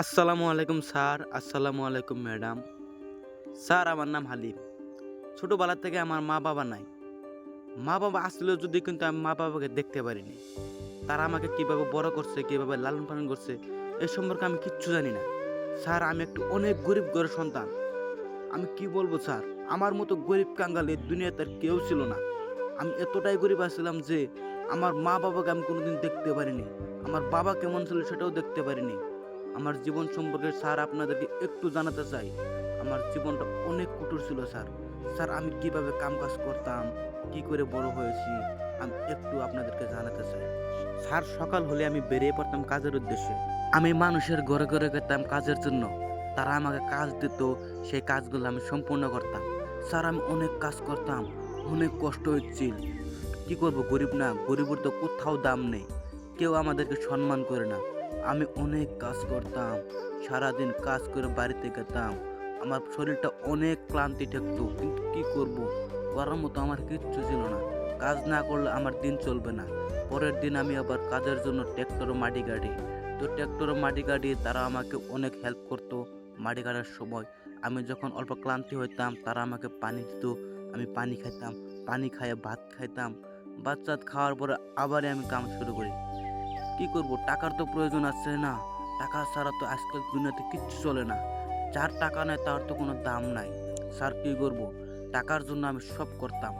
আসসালামু আলাইকুম স্যার, আসসালামু আলাইকুম ম্যাডাম। স্যার, আমার নাম হালিম। ছোটোবেলা থেকে আমার মা বাবা নাই। মা বাবা আসলেও যদি কিন্তু আমি মা বাবাকে দেখতে পারিনি, তারা আমাকে কীভাবে বড় করছে, কীভাবে লালন পালন করছে, এ সম্পর্কে আমি কিচ্ছু জানি না। স্যার, আমি একটু অনেক গরিব ঘরের সন্তান। আমি কি বলব স্যার? আমার মতো গরিব কাঙ্গাল এই দুনিয়াতে আর কেউ ছিল না। আমি এতটাই গরিব আসছিলাম যে, আমার মা বাবাকে আমি কোনোদিন দেখতে পারিনি। আমার বাবা কেমন ছিল সেটাও দেখতে পারিনি। আমার জীবন সম্পর্কে স্যার আপনাদেরকে একটু জানাতে চাই। আমার জীবনটা অনেক কঠোর ছিল, স্যার। স্যার, আমি কীভাবে কাম কাজ করতাম, কি করে বড় হয়েছি, আমি একটু আপনাদেরকে জানাতে চাই। স্যার, সকাল হলে আমি বেরিয়ে পড়তাম কাজের উদ্দেশ্যে। আমি মানুষের ঘরে ঘরে যেতাম কাজের জন্য। তারা আমাকে কাজ দিত, সেই কাজগুলো আমি সম্পূর্ণ করতাম। স্যার, আমি অনেক কাজ করতাম, অনেক কষ্ট হচ্ছিল। কি করব, গরিব না, গরিবের তো কোথাও দাম নেই। কেউ আমাদেরকে সম্মান করে না। আমি অনেক কাজ করতাম, সারাদিন কাজ করে বাড়িতে যেতাম আমার শরীরটা অনেক ক্লান্তি ঠেকতো, কিন্তু কি করব? করার মতো আমার কিচ্ছু ছিল না। কাজ না করলে আমার দিন চলবে না। পরের দিন আমি আবার কাজের জন্য ট্র্যাক্টরও মাটি কাটি তো ট্র্যাক্টরও মাটি কাটিয়ে তারা আমাকে অনেক হেল্প করতো মাটি কাটার সময়। আমি যখন অল্প ক্লান্তি হইতাম, তারা আমাকে পানি দিত, আমি পানি খাইতাম, পানি খাইয়ে ভাত খাইতাম। ভাত চাত খাওয়ার পরে আবারই আমি কাম শুরু করি। কি করব? টাকার তো প্রয়োজন আছে না। টাকা ছাড়া তো আজকাল দুনিয়াতে কিচ্ছু চলে না। যার টাকা নেই, তার তো কোনো দাম নাই। স্যার, কি করব? টাকার জন্য আমি সব করতাম।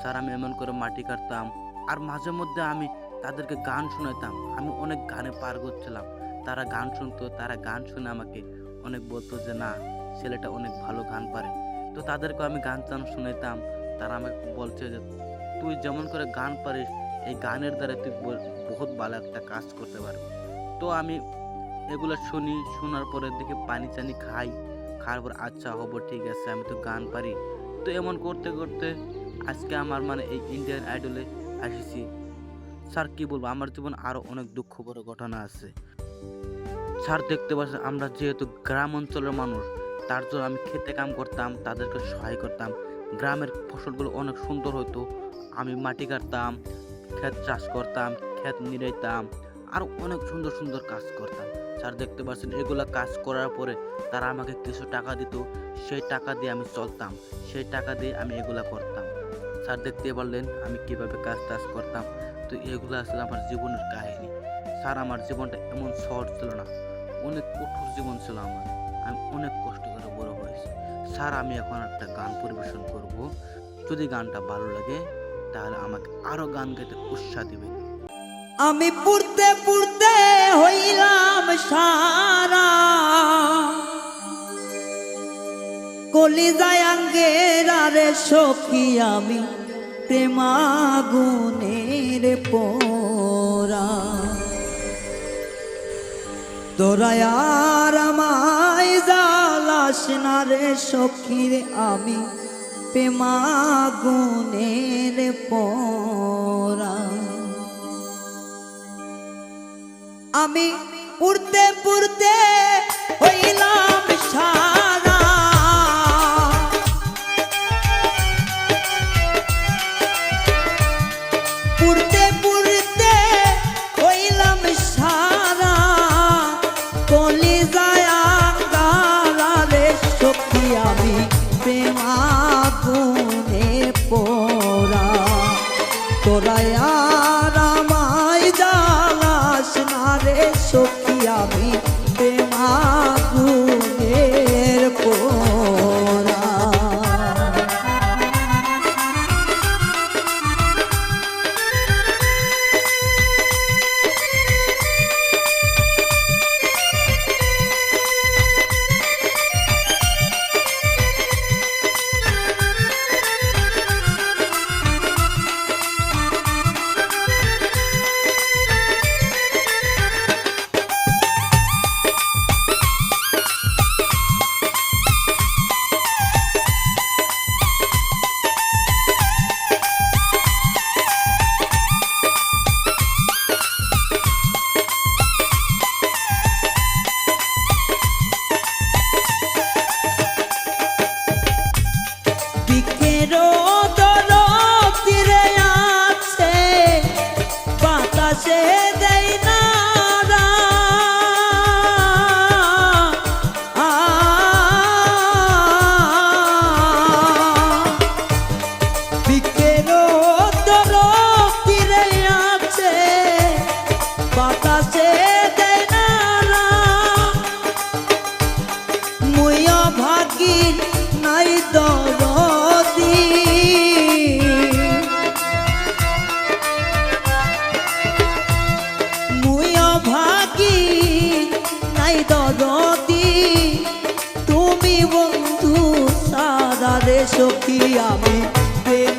স্যার, আমি এমন করে মাটি কাটতাম। আর মাঝে মধ্যে আমি তাদেরকে গান শোনাতাম আমি অনেক গানে পার করছিলাম। তারা গান শুনতো, তারা গান শুনে আমাকে অনেক বলতো যে, না, ছেলেটা অনেক ভালো গান পারে। তো তাদেরকে আমি গান টান শোনাতাম তারা আমাকে বলছে যে, তুই যেমন করে গান পারিস এই গানের দ্বারা তুই বহুত ভালো একটা কাজ করতে পারবি। তো আমি এগুলো শুনি, শোনার পরে দেখি পানি চানি খাই, খাওয়ার পর আচ্ছা হব, ঠিক আছে, আমি তো গান পারি। তো এমন করতে করতে আজকে আমার মানে এই ইন্ডিয়ান আইডলে আসিছি। স্যার, কী বলব? আমার জীবন আরও অনেক দুঃখ বড় ঘটনা আছে। স্যার, দেখতে পাচ্ছেন, আমরা যেহেতু গ্রাম অঞ্চলের মানুষ, তার জন্য আমি খেতে কাম করতাম, তাদেরকে সহায় করতাম। গ্রামের ফসলগুলো অনেক সুন্দর হতো আমি মাটি কাটতাম ক্ষেত চাষ করতাম, ক্ষেত নিড়াইতাম আর অনেক সুন্দর সুন্দর কাজ করতাম। স্যার দেখতে পাচ্ছেন, এগুলা কাজ করার পরে তারা আমাকে কিছু টাকা দিত, সেই টাকা দিয়ে আমি চলতাম, সেই টাকা দিয়ে আমি এগুলা করতাম। স্যার দেখতে পারলেন আমি কীভাবে কাজ টাজ করতাম? তো এগুলো আসলে আমার জীবনের কাহিনী। স্যার, আমার জীবনটা এমন সহজ ছিল না, অনেক কঠোর জীবন ছিল আমার। আমি অনেক কষ্ট করে বড় হয়েছি। স্যার, আমি এখন একটা গান পরিবেশন করব। যদি গানটা ভালো লাগে তাহলে আমাকে আরও গান গাইতে উৎসাহ দিবেন আমি পুড়তে পুড়তে হইলাম সারা। কলিজায় আঙ্গের আরে সখী আমি প্রেমাগুনের পোরা আর আমায় জ্বালাস না রে সখী রে আমি গুণের পোরা আমি উড়তে পুড়তে হইলাম সারা সখী দরদি। তুমি বন্ধু সাদা রে সখী আমি? প্রেম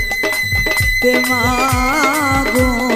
আর আমায়